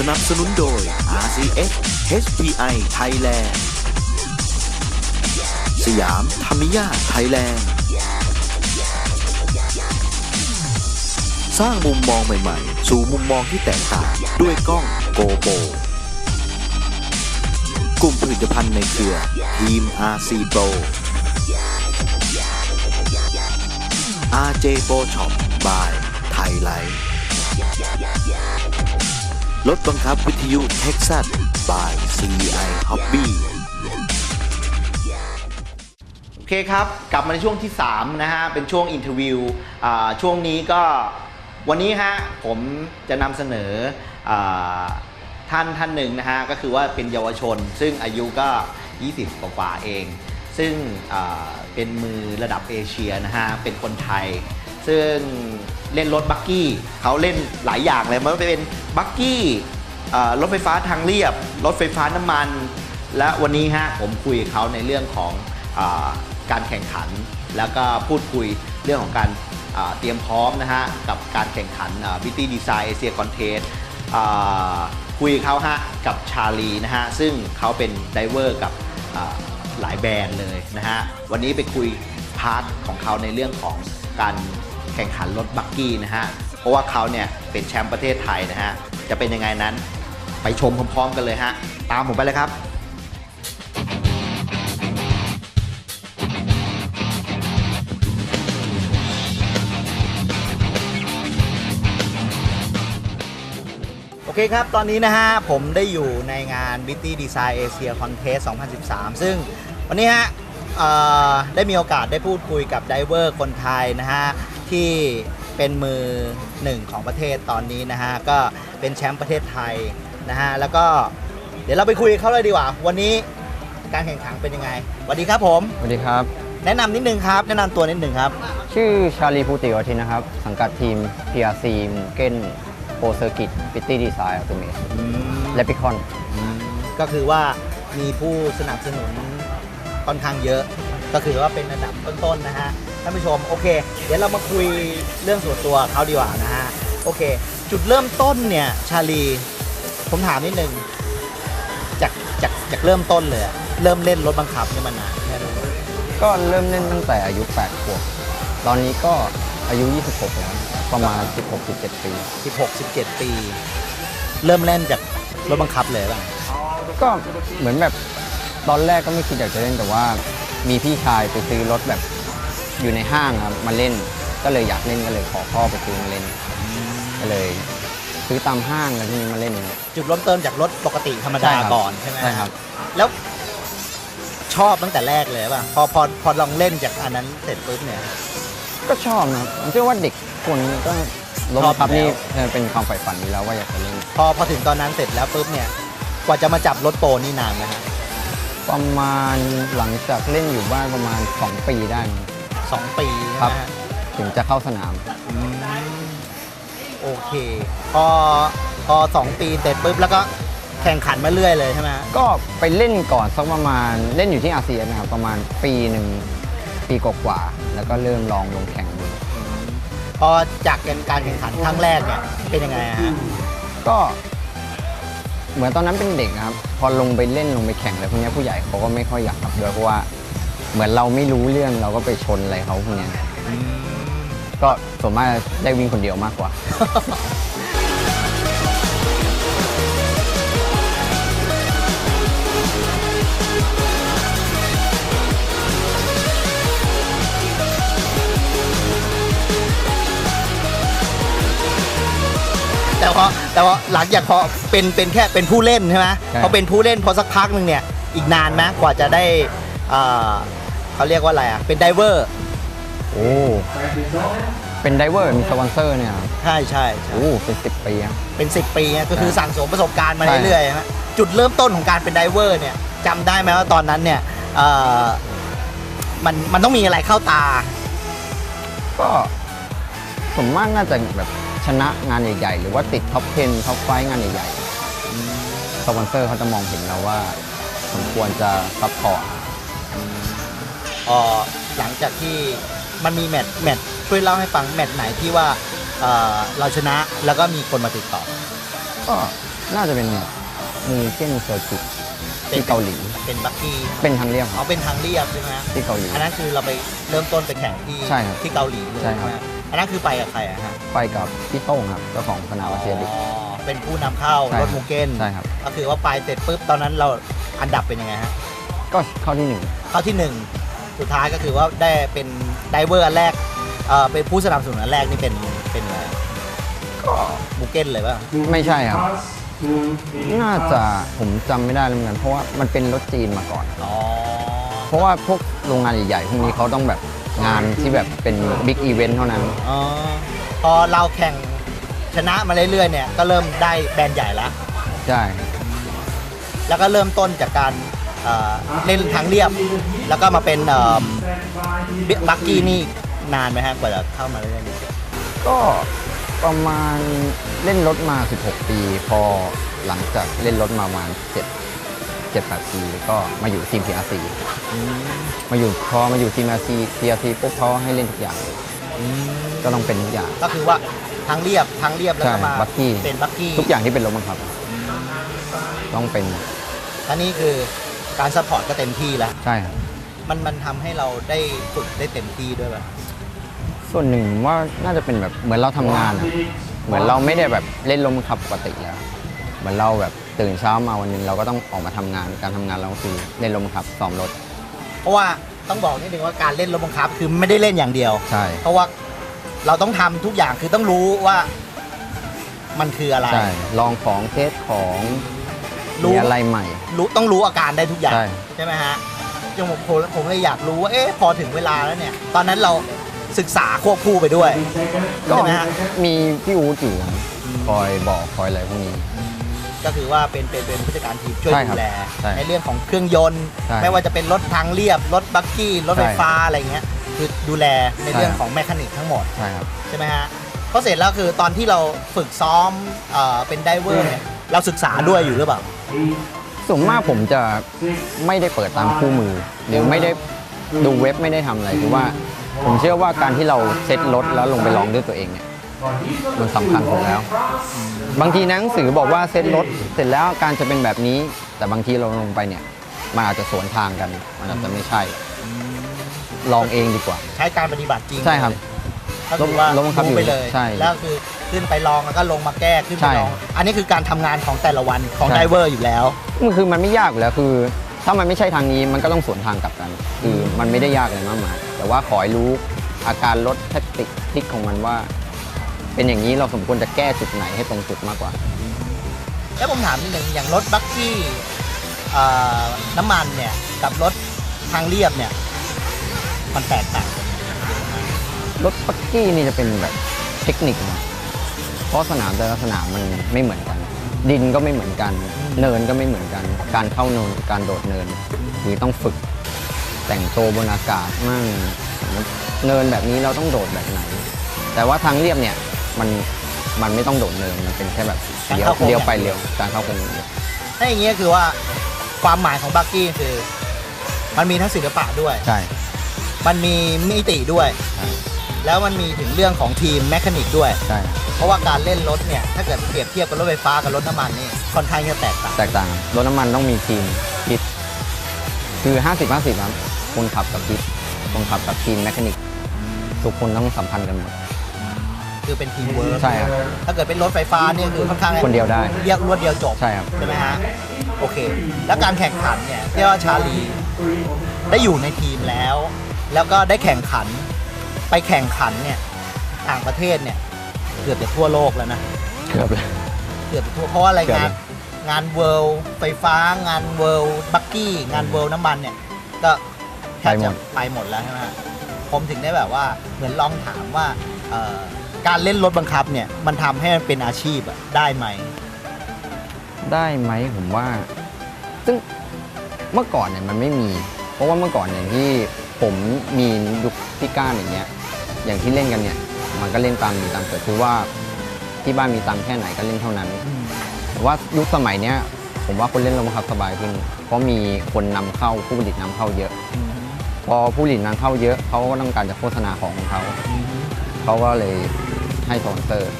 สนับสนุนโดย RCS HPI Thailand สยามธรรมิยาไทยแลนด์ สร้างมุมมองใหม่ๆ สู่มุมมองที่แตกต่าง ด้วยกล้องโกโปกลุ่มผลิตภัณฑ์ในเครือทีม RC Pro RJ Pro Shop by Thailand รถบังคับวิทยุเท็กซัส by CI Hobby โอเคครับ กลับมาในช่วงที่ 3 นะฮะ เป็นช่วงอินเทอร์วิวช่วงนี้ก็วันนี้ฮะ ผมจะนำเสนออท่านท่านหนึ่งนะฮะ ก็คือว่าเป็นเยาวชน ซึ่งอายุก็ 20 กว่าเอง ซึ่งเป็นมือระดับเอเชียนะฮะ เป็นคนไทย ซึ่ง เล่นรถบักกี้เขาเล่นหลายอย่างเลยมันเป็นบักกี้รถไฟฟ้าทางเรียบ รถไฟฟ้าน้ำมัน และวันนี้ฮะผมคุยเขาในเรื่องของอการแข่งขัน แล้วก็พูดคุยเรื่องของการเตรียมพร้อมนะฮะกับการแข่งขันบิตตี้ดีไซน์เอเชียคอนเทสคุยเขาฮะกับชาลีนะฮะซึ่งเขาเป็นไดเวอร์กับหลายแบรนด์เลยนะฮะวันนี้ไปคุยพาร์ทของเขาในเรื่องของการ แข่งขันรถบักกี้นะฮะ เพราะว่าเขาเนี่ยเป็นแชมป์ประเทศไทยนะฮะ จะเป็นยังไงนั้น ไปชมพร้อมๆกันเลยฮะ ตามผมไปเลยครับโอเคครับ ตอนนี้นะฮะ ผมได้อยู่ในงาน Bitty Design Asia Contest 2013 ซึ่งวันนี้ฮะได้มีโอกาสได้พูดคุยกับไดเวอร์คนไทยนะฮะ ที่เป็นมือหนึ่งของประเทศตอนนี้นะฮะก็เป็นแชมป์ประเทศไทยนะฮะแล้วก็เดี๋ยวเราไปคุยกับเขาเลยดีกว่า วันนี้การแข่งขันเป็นยังไงสวัสดีครับผม สวัสดีครับ แนะนำนิดนึงครับ แนะนำตัวนิดนึงครับ ชื่อชาลีภูติวทินนะครับ สังกัดทีม PRC มูเก้นโปรเซอร์กิตพิตตี้ดีไซน์อัลติเมทและพิคอน ก็คือว่ามีผู้สนับสนุนค่อนข้างเยอะ ก็คือว่าเป็นอันดับต้นๆนะฮะ ท่านผู้ชมโอเค เดี๋ยวเรามาคุยเรื่องส่วนตัวเขาดีกว่านะฮะโอเค จุดเริ่มต้นเนี่ยชาลี ผมถามนิดนึงจากจากจากเริ่มต้นเลยอะเริ่มเล่นรถบังคับเนี่ยมานานแค่ไหนก็เริ่มเล่นตั้งแต่อายุ8ขวบ ตอนนี้ก็อายุ 26 แล้ว ประมาณ 16-17 ปี สิบหกสิบเจ็ดปี เริ่มเล่นจากรถบังคับเลยป่ะก็เหมือนแบบตอนแรกก็ไม่คิดอยากจะเล่นแต่ว่ามีพี่ชายไปซื้อรถแบบ อยู่ในห้างครับมาเล่น ก็เลยอยากเล่นก็เลยขอพ่อไปซื้อมาเล่น ก็เลยซื้อตามห้างแล้วทีนี้มาเล่นครับ จุดเริ่มต้นจากรถปกติธรรมดาใช่ครับก่อนใช่ไหมใช่ครับ แล้วชอบตั้งแต่แรกเลยป่ะพอพอพอลองเล่นจากอันนั้นเสร็จปุ๊บเนี่ย ก็ชอบนะครับผมเชื่อว่าเด็กคนก็รถชอบบังคับอยู่นี่แล้ว เออเป็นความใฝ่ฝันอยู่แล้วว่าอยากจะเล่น พอพอถึงตอนนั้นเสร็จแล้วปุ๊บเนี่ย กว่าจะมาจับรถโปรนี่นานนะฮะประมาณหลังจากเล่นอยู่บ้านประมาณ 2 ปีได้มั้ง สองปีครันะบ ฮะถึงจะเข้าสนาม อืมโอเค พอพอสองปีเสร็จปุ๊บแล้วก็แข่งขันมาเรื่อยเลยใช่ไหมฮะก็ไปเล่นก่อนสักประมาณเล่นอยู่ที่อาเซียนนะครับประมาณปีหนึ่งปีกว่าๆแล้วก็เริ่มลองลงแข่งดูพอจากการแข่งขันครั้งแรกเนี่ยเป็นยังไงฮะก็ เหมือนตอนนั้นเป็นเด็กนะครับ พอลงไปเล่นลงไปแข่งอะไรพวกเนี้ยผู้ใหญ่เขาก็ไม่ค่อยอยากขับด้วยเพราะว่า เหมือนเราไม่รู้เรื่องเราก็ไปชนอะไรเขาพวกเนี้ยก็ส่วนมากได้วิ่งคนเดียวมากกว่า แต่พอแต่ว่าหลังจากพอเป็นเป็นแค่เป็นผู้เล่นใช่ไหมใช่ พอเป็นผู้เล่นพอสักพักหนึ่งเนี่ยอีกนานไหมกว่าจะได้เอ่อ เขาเรียกว่าอะไรอะ เป็นไดเวอร์ โอ้เป็นไดเวอร์มีสปอนเซอร์เนี่ยครับใช่ใช่ใช่ โอ้เป็นสิบปีอะเป็น 10 ปีเนี่ยก็คือใช่สั่งสมประสบการณ์มาใช่ เรื่อยๆนะจุดเริ่มต้นของการเป็นไดเวอร์เนี่ยจำได้ไหมว่าตอนนั้นเนี่ยเอ่อมันมันต้องมีอะไรเข้าตา ก็ส่วนมากน่าจะแบบชนะงานใหญ่ ๆ หรือว่าติดท็อป 10 ท็อปไฟงานใหญ่ๆสปอนเซอร์เขาจะมองเห็นเราว่า สมควรจะซัพพอร์ตเอ่อ หลังจากที่มันมีแมตช์แมตช์ช่วยเล่าให้ฟังแมตช์ไหนที่ว่าเอ่อเราชนะแล้วก็มีคนมาติดต่อ ก็น่าจะเป็นมูเก้นเซอร์กิตที่เกาหลี เป็นบักกี้เป็นทางเรียบคเขารับเป็นทางเรียบใช่ไหมฮะที่เกาหลี อันนั้นคือเราไปเริ่มต้นไปแข่งที่ใช่ครับที่เกาหลีเลยใช่ครับ ไหมฮะอันนั้นคือไปกับใครอะฮะไปกับพี่โต้งครับเจ้าของสนามอาเซียนดิก อ๋อเป็นผู้นำเข้าใช่รครัถบมูเก้นใช่ครับ ก็คือว่าไปเสร็จปุ๊บตอนนั้นเราอันดับเป็นยังไงฮะก็เข้าที่หนึ่ง เข้าที่หนึ่ง สุดท้ายก็คือว่าได้เป็นไดเวอร์อันแรกเอ่อเป็นผู้สนับสนุนอันแรกนี่เป็นเป็นอะไรก็มูเก้นเลยป่ะไม่ใช่ครับ น่าจะผมจำไม่ได้แล้วเหมือนกันเพราะว่ามันเป็นรถจีนมาก่อน อ๋อเพราะว่าพวกโรงงานใหญ่ๆพวกนี้เขาต้องแบบงานที่แบบเป็นบิ๊กอีเวนต์เท่านั้น อ๋อพอเราแข่งชนะมาเรื่อยๆเนี่ยก็เริ่มได้แบรนด์ใหญ่แล้ว ใช่ แล้วก็เริ่มต้นจากการ เอ่อเล่นทางเรียบ แล้วก็มาเป็นเอ่อบักกี้นี่นานไหมฮะกว่าจะเข้ามาเล่นเนี่ยก็ประมาณเล่นรถมา 16 ปี พอหลังจากเล่นรถมาประมาณ7 7 8ปีก็มาอยู่ทีม PRC มาอยู่พอมาอยู่ทีม PRC PRC ปุ๊บเขาให้เล่นทุกอย่างเลยก็ต้องเป็นทุกอย่าง ก็คือว่าทางเรียบทางเรียบแล้วก็ใช่มาบักกี้เป็นบักกี้ทุกอย่างที่เป็นรถบังคับ ต้องเป็นอันนี้คือ การซัพพอร์ตก็เต็มที่แล้ว ใช่ครับมันมันทำให้เราได้ฝึกได้เต็มที่ด้วยป่ะส่วนหนึ่งผมว่าน่าจะเป็นแบบเหมือนเราทำงานอะเหมือนเราไม่ได้แบบเล่นลมขับปกติแล้ว เหมือนเราแบบตื่นเช้ามาวันหนึ่งเราก็ต้องออกมาทำงาน การทำงานเราก็คือเล่นลมขับซ้อมรถ เพราะว่าต้องบอกนิดนึงว่าการเล่นรถบังคับคือไม่ได้เล่นอย่างเดียว ใช่ เพราะว่าเราต้องทำทุกอย่างคือต้องรู้ว่ามันคืออะไร ใช่ ลองของเทสของ รู้มีอะไรใหม่ รู้ต้องรู้อาการได้ทุกอย่างใช่ ใช่ไหมฮะจังผมผมผมเลยอยากรู้ว่าเอ๊ะพอถึงเวลาแล้วเนี่ย ตอนนั้นเราศึกษาควบคู่ไปด้วย ก็ใช่ไหมฮะ มีพี่อู๊ดอยู่ครับคอยบอกคอยอะไรพวกนี้ ก็คือว่าเป็นเป็นเป็นผู้จัดการทีมช่วยใช่ครัดูบแลใช่ในเรื่องของเครื่องยนต์ ใช่ไม่ว่าจะเป็นรถทางเรียบ รถบักกี้ รถไฟใช่ฟ้าอะไรเงี้ยคือดูแลในใช่ เรื่องครับของแมคานิกทั้งหมด ใช่ครับ ใช่ไหมฮะพอเสร็จแล้วคือตอนที่เราฝึกซ้อมเอ่อเป็นไดเวอร์เนี่ยเราศึกษาด้วยอยู่หรือเปล่า ส่วนมากผมจะไม่ได้เปิดตามคู่มือ หรือไม่ได้ดูเว็บไม่ได้ทำอะไรคือว่า ผมเชื่อว่าการที่เราเซ็ตรถแล้วลงไปลองด้วยตัวเองเนี่ยมันสำคัญสุดแล้ว บางทีหนังสือบอกว่าเซ็ตรถเสร็จแล้วการจะเป็นแบบนี้ แต่บางทีเราลงไปเนี่ยมันอาจจะสวนทางกันมันอาจจะไม่ใช่ ลองเองดีกว่า ใช้การปฏิบัติจริงใช่ครับก็คือว่าลงบังคับรู้ไปเลยใช่แล้วคือ ขึ้นไปลองแล้วก็ลงมาแก้ขึ้นไปใช่ลอง อันนี้คือการทำงานของแต่ละวันของใช่ไดเวอร์อยู่แล้วมันคือมันไม่ยากอยู่แล้วคือ ถ้ามันไม่ใช่ทางนี้มันก็ต้องสวนทางกลับกัน คือมันไม่ได้ยากอะไรมากมายแต่ว่าขอให้รู้อาการรถแทคติกทิกของมันว่า เป็นอย่างนี้เราสมควรจะแก้จุดไหนให้ตรงจุดมากกว่า แล้วผมถามนิดนึงอย่างรถบัคกี้เอ่อน้ำมันเนี่ยกับรถทางเรียบเนี่ยมันแตกต่างกันรถปักกี้นี่จะเป็นแบบเทคนิคนะ เพราะสนามแต่ละสนามมันไม่เหมือนกัน ดินก็ไม่เหมือนกัน เนินก็ไม่เหมือนกัน การเข้าเนินการโดดเนินคือต้องฝึกแต่งตัวบนอากาศมั่งสมมติเนินแบบนี้เราต้องโดดแบบไหน แต่ว่าทางเรียบเนี่ยมันมันไม่ต้องโดดเนินมันเป็นแค่แบบเลี้ยวเลี้ยวไปเลี้ยวการเข้าโค้งอย่างเดียวถ้าอย่างเงี้ยคือว่าความหมายของบัคกี้คือ มันมีทั้งศิลปะด้วยใช่มันมีมิติด้วยใช่แล้วมันมีถึงเรื่องของทีมแมคานิกด้วยใช่ เพราะว่าการเล่นรถเนี่ยถ้าเกิดเปรียบเทียบกับรถไฟฟ้ากับรถน้ำมันนี่ค่อนข้างจะแตกต่างแตกต่างรถน้ำมันต้องมีทีมคิดคือ 50 50ครับคนขับกับคิดคนขับกับทีมแมคานิกทุกคนต้องสัมพันธ์กันหมดคือเป็นทีมเวิร์คใช่ครับถ้าเกิดเป็นรถไฟฟ้าเนี่ยคือค่อนข้างคนเดียวได้เรียกรวดเดียวจบใช่ครับใช่ไหมฮะโอเค แล้วการแข่งขันเนี่ยที่ว่าชาลีได้อยู่ในทีมแล้ว แล้วก็ได้แข่งขันไปแข่งขันเนี่ยต่างประเทศเนี่ย เกือบจะทั่วโลกแล้วนะเกือบเลยเกือบจะทั่วเพราะว่าอะไรเกือบงานเลยงานเวิลด์ไฟฟ้างานเวิลด์บักกี้งานเวิลด์น้ำมันเนี่ย ก็แทบจะไปหมดแล้วใช่ไหมฮะผมถึงได้แบบว่าเหมือนลองถามว่าเอ่อการเล่นรถบังคับเนี่ยมันทำให้มันเป็นอาชีพอะได้ไหม ได้ไหมผมว่า ซึ่งเมื่อก่อนเนี่ยมันไม่มี เพราะว่าเมื่อก่อนอย่างที่ผมมียุคที่ก้านอย่างเงี้ยอย่างที่เล่นกันเนี่ย มันก็เล่นตามมีตามเกิดคือว่าที่บ้านมีตังค์แค่ไหนก็เล่นเท่านั้น แต่ว่ายุคสมัยเนี้ยผมว่าคนเล่นรถบังคับสบายขึ้น เพราะมีคนนำเข้าผู้ผลิตนำเข้าเยอะ พอผู้ผลิตนำเข้าเยอะเขาก็ต้องการจะโฆษณาของของเขาเขาก็เลยให้สปอนเซอร์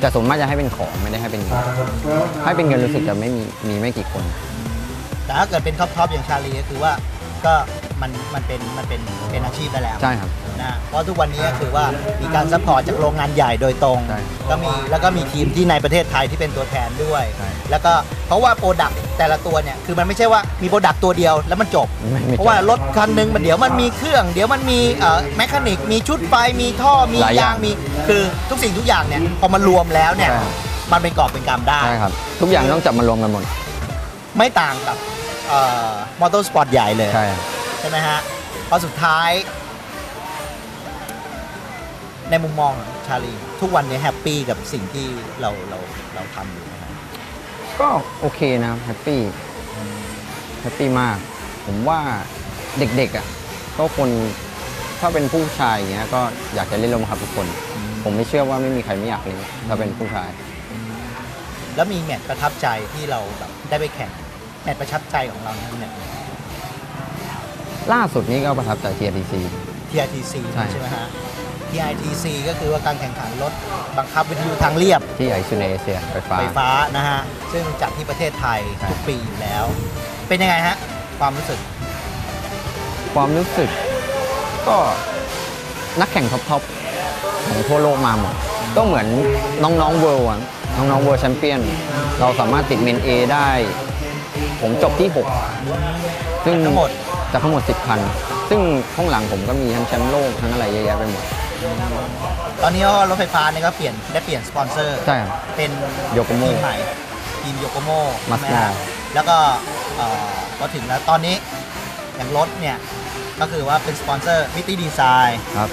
แต่ส่วนมากจะให้เป็นของไม่ได้ให้เป็นเงินให้เป็นเงินรู้สึกจะไม่มีมีไม่กี่คน แต่ถ้าเกิดเป็นท็อปทอปอย่างชาลีก็คือว่าก็ มันมันเป็นมันเป็นเป็นอาชีพไปแล้วใช่ครับนะเพราะทุกวันนี้ก็คือว่ามีการซัพพอร์ตจากโรงงานใหญ่โดยตรงใช่ก็มีแล้วก็มีทีมที่ในประเทศไทยที่เป็นตัวแทนด้วยใช่แล้วก็เพราะว่าโปรดักต์แต่ละตัวเนี่ยคือมันไม่ใช่ว่ามีโปรดักต์ตัวเดียวแล้วมันจบไม่ไม่เพราะว่ารถคันหนึงมันเดี๋ยวมันมีเครื่อง เดี๋ยวมันมีเอ่อแมคานิกมีชุดไฟมีท่อมีหลายอย่ายางงมีคือทุกสิ่งทุกอย่างเนี่ยพอมันรวมแล้วเนี่ยใช่ครับมันเป็นกอบเป็นกำได้ใช่ครับ ทุกอย่างต้องจับมารวมกันหมด ไม่ต่างกับมอเตอร์สปอร์ตใหญ่เลยใช่ครับ ใช่ไหมฮะพอสุดท้าย ในมุมมองของชาลี ทุกวันนี้แฮปปี้กับสิ่งที่เราเราเราทำอยู่นะครับก็โอเคนะครับแฮปปี้แฮปปี้มาก ผมว่าเด็กๆอะก็คนถ้าเป็นผู้ชายอย่างเงี้ยก็อยากจะเล่นรถบังคับทุกคน ผมไม่เชื่อว่าไม่มีใครไม่อยากเล่นถ้าเป็นผู้ชาย แล้วมีแมตช์ประทับใจที่เราแบบได้ไปแข่งแมตช์ประทับใจของเราเนี่ยเนี่ย ล่าสุดนี้ก็ประทับใจ TRTC TITC ใช่ ใช่ไหมฮะ TITC ก็คือว่าการแข่งขันรถบังคับวิทยุทางเรียบที่ไอซูเนเซียไฟฟ้า ไฟฟ้านะฮะ ซึ่งจัดที่ประเทศไทยใช่ทุกปีอยู่แล้ว เป็นยังไงฮะ ความรู้สึก ความรู้สึกก็นักแข่งท็อปๆของทั่วโลกมาหมด ก็เหมือนน้องๆเวิลด์น้องๆเวิลด์แชมเปี้ยน เราสามารถติดเมนเอได้ ผมจบที่ 6 ซึ่งทั้งหมด จากทั้งหมด 10 คัน ซึ่งข้างหลังผมก็มีทั้งแชมป์โลกทั้งอะไรเยอะแยะไปหมด ตอนนี้ก็รถไฟฟ้าเนี่ยก็เปลี่ยนได้เปลี่ยนสปอนเซอร์ ใช่ครับ เป็น Yokomo ทีมใหม่ทีมโยโกโม Mazda แล้วก็เอ่อพอถึงแล้วตอนนี้อย่างรถเนี่ย ก็คือว่าเป็นสปอนเซอร์วิตี้ดีไซน์ครับ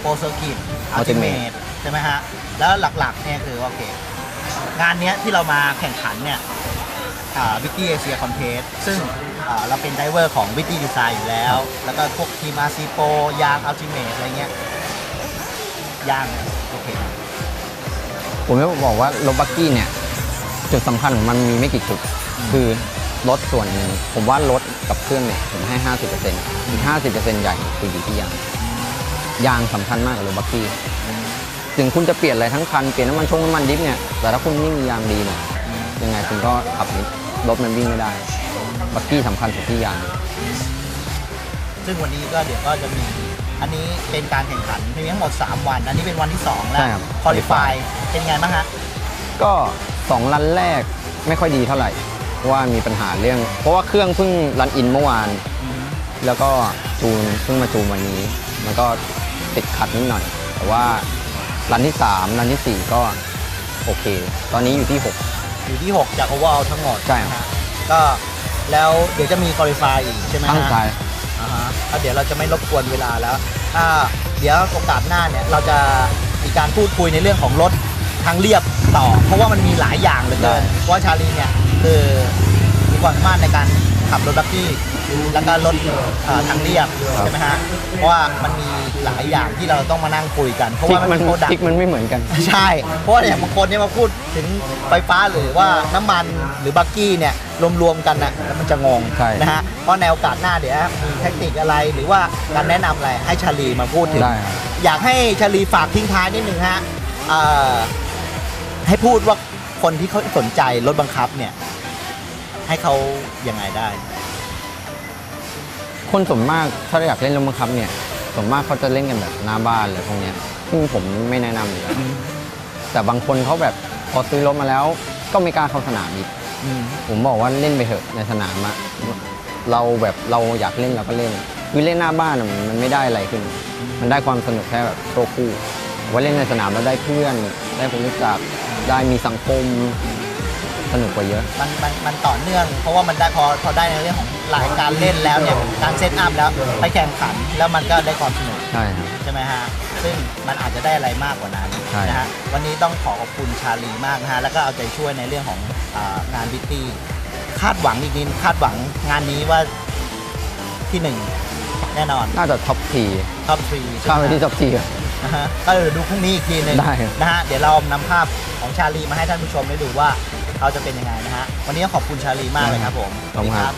โปรเซอร์กิตอัลติเม Ultimate ทใช่ไหมฮะ แล้วหลักๆเนี่ยคือว่าโอเค งานเนี้ยที่เรามาแข่งขันเนี่ย วิกกี้เอเชียคอนเทสซึ่งอ่าเราเป็นไดเวอร์ของวิกกี้ดีไซน์อยู่แล้ว แล้วก็พวกทีมอาซีโปยางอัลติเมทอะไรเงี้ยยางเนี่ยโอเคผมจะบอกว่ารถบักกี้เนี่ย จุดสำคัญของมันมีไม่กี่จุด คือรถส่วนหนึ่งผมว่ารถกับเครื่องเนี่ยผมให้ 50%อีก50%ใหญ่คืออยู่ที่ยาง ยางสำคัญมากกับรถบักกี้ถึงคุณจะเปลี่ยนอะไรทั้งคัน เปลี่ยนน้ำมันชงน้ำมันดิฟเนี่ยแต่ถ้าคุณไม่มียางดีเนี่ยยังไงคุณก็ขับ รถมันวิ่งไม่ได้ บักกี้สำคัญสุดที่ยาง ซึ่งวันนี้ก็เดี๋ยวก็จะมี อันนี้เป็นการแข่งขันมีทั้งหมด 3 วัน อันนี้เป็นวันที่ 2 แล้วใช่ครับ คอลิฟายเป็นไงบ้างฮะ ก็สองรันแรกไม่ค่อยดีเท่าไหร่เพราะว่ามีปัญหาเรื่อง เพราะว่าเครื่องเพิ่งรันอินเมื่อวาน แล้วก็จูนเพิ่งมาจูนวันนี้ มันก็ติดขัดนิดหน่อย แต่ว่ารันที่ 3 รันทีสี่ 4 ก็โอเค ตอนนี้อยู่ที่ อยู่ที่ 6 จากโอเวอร์ทั้งหมดใช่ครับ นะฮะก็แล้วเดี๋ยวจะมีคอลิฟายอีกใช่ไหม6ตั้งฮะใจอ่าฮะแล้วเดี๋ยวเราจะไม่รบกวนเวลาแล้วถ้าเดี๋ยวโอกาสหน้าเนี่ยเราจะมีการพูดคุยในเรื่องของรถทางเรียบต่อ เพราะว่ามันมีหลายอย่างเหลือเกินได้ เพราะว่าชาลีเนี่ยคือมีความสามารถในการ ขับรถบักกี้แล้วก็รถเอ่อทางเรียบใช่ไหมฮะเพราะว่ามันมีหลายอย่างที่เราต้องมานั่งคุยกันเพราะทิกว่ามันมันมีโปรดักทิกมันไม่เหมือนกัน ใช่ เพราะว่าอย่างบางคนเนี่ยมาพูดถึงไฟฟ้าหรือว่าน้ำมันหรือบักกี้เนี่ยรวมๆกันนะแล้วมันจะงงใช่นะฮะเพราะในโอกาสหน้าเดี๋ยวมีเทคนิคอะไรหรือว่าการแนะนำอะไรให้ชาลีมาพูดถึงได้ครับอยากให้ชาลีฝากทิ้งท้ายนิดนึงฮะเอ่อให้พูดว่าคนที่เขาสนใจรถบังคับเนี่ย ให้เขายังไงได้ คนส่วนมากถ้าอยากเล่นรถบังคับเนี่ยส่วนมากเขาจะเล่นกันแบบหน้าบ้านอะไรพวกเนี้ยซึ่งผมไม่แนะนำอยู่แล้วแต่บางคนเขาแบบพอซื้อรถมาแล้ว ก็ไม่กล้าเข้าสนามอีกอืมผมบอกว่าเล่นไปเถอะในสนามอะเราแบบเราอยากเล่นเราก็เล่นคือเล่นหน้าบ้านอะมันมันไม่ได้อะไรขึ้น มันได้ความสนุกแค่แบบโชว์คู่ว่าเล่นในสนามเราได้เพื่อน ได้คนรู้จักได้มีสังคม สนุกกว่าเยอะ มันมันมันต่อเนื่อง เพราะว่ามันได้พอพอได้ในเรื่องของหลายการเล่นแล้วเนี่ยการเซตอัพแล้วไปแข่งขันแล้วมันก็ได้ความสนุกใช่ครับ ใช่ไหมฮะซึ่งมันอาจจะได้อะไรมากกว่านั้นใช่ นะฮะวันนี้ต้องขอขอบคุณชาลีมากนะฮะแล้วก็เอาใจช่วยในเรื่องของอางานวิตตี้คาดหวังอีกนิดคาดหวังงานนี้ว่าที่หนึ่งแน่นอนน่าจะท็อปทีท็อปทรีข้ามไปที่ท็อปทีอะนะฮะก็เดี๋ยวดูพรุ่งนี้อีกทีหนึ่งได้ครับ นะฮะเดี๋ยวเรานำภาพของชาลีมาให้ท่านผู้ชมได้ดูว่า เขาจะเป็นยังไงนะฮะวันนี้ต้องขอบคุณชาลีมากเลยครับผมขอบคุณครับ